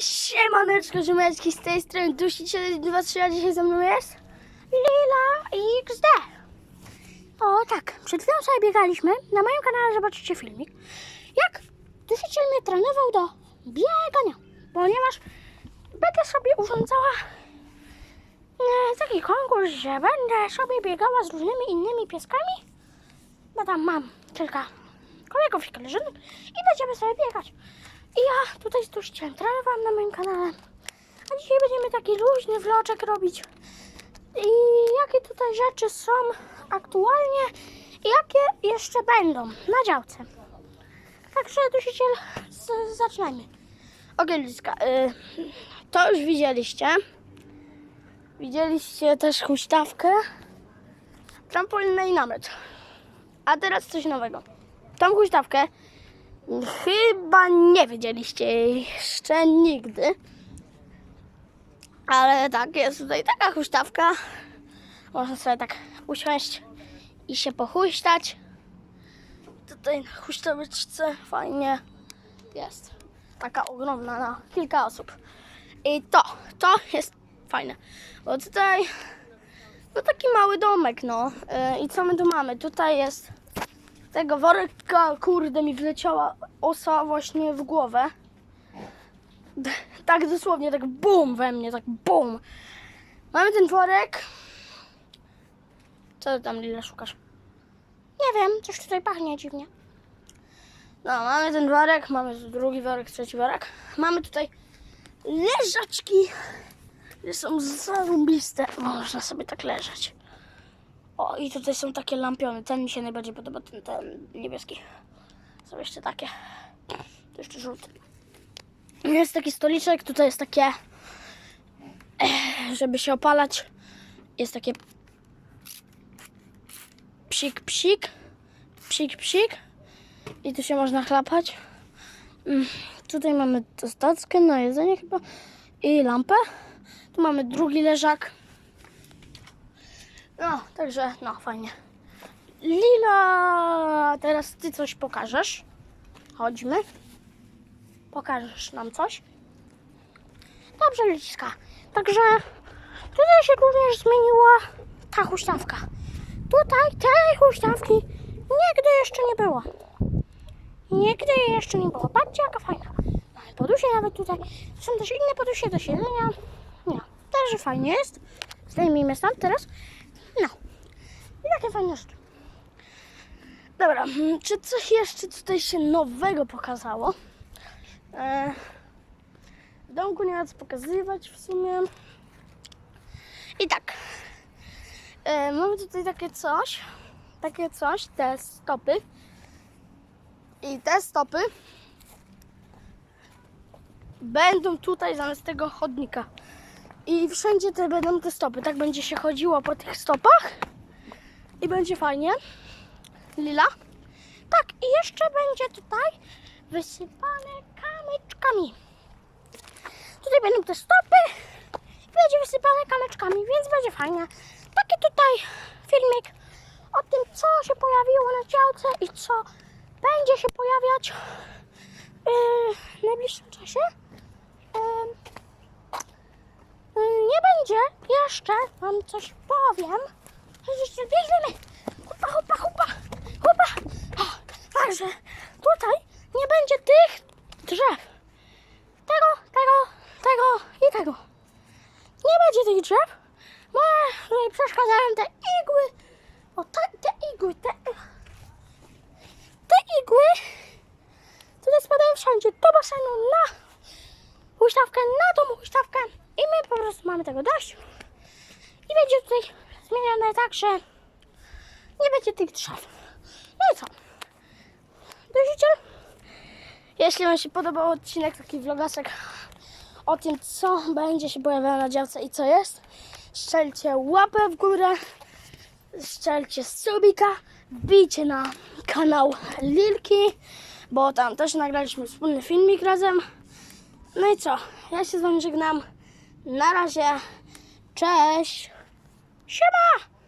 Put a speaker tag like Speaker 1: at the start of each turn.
Speaker 1: Siemaneczko, ziomeczki, z tej strony Dusiciel 23, a dzisiaj ze mną jest Lila XD. O tak, przed chwilą sobie biegaliśmy, na moim kanale zobaczycie filmik, jak Dusiciel mnie trenował do biegania, ponieważ będę sobie urządzała e, taki konkurs, że będę sobie biegała z różnymi innymi pieskami, bo tam mam kilka kolegów i koleżanek i będziemy sobie biegać. I ja tutaj z Dusiciem trenowałam na moim kanale. A dzisiaj będziemy taki luźny vloczek robić. I jakie tutaj rzeczy są aktualnie i jakie jeszcze będą na działce. Także Dusiciel, zaczynajmy. Okej, Liska, y, to już widzieliście. Widzieliście też huśtawkę, trampolinę i namiot. A teraz coś nowego. Tą huśtawkę Chyba nie wiedzieliście jeszcze nigdy. Ale tak, jest tutaj taka huśtawka. Można sobie tak usiąść i się pochuśtać. Tutaj na huśtaweczce fajnie jest. Taka ogromna na kilka osób. I to, to jest fajne. Bo tutaj no taki mały domek, no. Yy, I co my tu mamy? Tutaj jest tego worka, kurde, mi wleciała osa właśnie w głowę. Tak dosłownie, tak bum we mnie, tak bum. Mamy ten worek. Co ty tam, Lila, szukasz? Nie wiem, coś tutaj pachnie dziwnie. No, mamy ten worek, mamy drugi worek, trzeci worek. Mamy tutaj leżaczki, które są zarąbiste. Można sobie tak leżeć. O, i tutaj są takie lampiony. Ten mi się najbardziej podoba, ten, ten niebieski. Są jeszcze takie. To jeszcze żółty. Jest taki stoliczek, tutaj jest takie, eh, żeby się opalać. Jest takie psik, psik, psik, psik. I tu się można chlapać. Mm, Tutaj mamy tostackę na jedzenie chyba i lampę. Tu mamy drugi leżak. No, także, no, fajnie. Lila, teraz ty coś pokażesz. Chodźmy. Pokażesz nam coś. Dobrze, Liska. Także tutaj się również zmieniła ta huśtawka. Tutaj tej huśtawki nigdy jeszcze nie było. Nigdy jeszcze nie było. Patrzcie, jaka fajna. Mamy podusie nawet tutaj. Są też inne podusie do siedzenia. No, też fajnie jest. Zdejmijmy stąd teraz. No. I takie fajne rzeczy. Dobra, mm, czy coś jeszcze tutaj się nowego pokazało? E, w domku nie ma co pokazywać w sumie. I tak. E, mamy tutaj takie coś. Takie coś, te stopy. I te stopy będą tutaj zamiast tego chodnika. I wszędzie te będą te stopy. Tak będzie się chodziło po tych stopach. I będzie fajnie. Lila. Tak, i jeszcze będzie tutaj wysypane kamyczkami. Tutaj będą te stopy. i Będzie wysypane kamyczkami, więc będzie fajnie. Taki tutaj filmik o tym, co się pojawiło na działce i co będzie się pojawiać yy, w najbliższym czasie. Yy, nie będzie jeszcze, wam coś powiem. Jeszcze bierzemy. Hupa, hupa, hupa, hupa. O, także tutaj nie będzie tych drzew. Tego, tego, tego i tego. Nie będzie tych drzew, tutaj przeszkadzają te igły. O, te, te igły, te, te igły tutaj spadają wszędzie, do basenu, na huśtawkę, na tą huśtawkę i my po prostu mamy tego dość. I będzie tutaj zmienione tak, że nie będzie tych drzew. No i co? Dojrzycie? Jeśli Wam się podobał odcinek, taki vlogasek o tym, co będzie się pojawiało na działce i co jest, strzelcie łapę w górę, strzelcie subika, wbijcie na kanał Lilki, bo tam też nagraliśmy wspólny filmik razem. No i co? Ja się z Wami żegnam. Na razie. Cześć. Siema!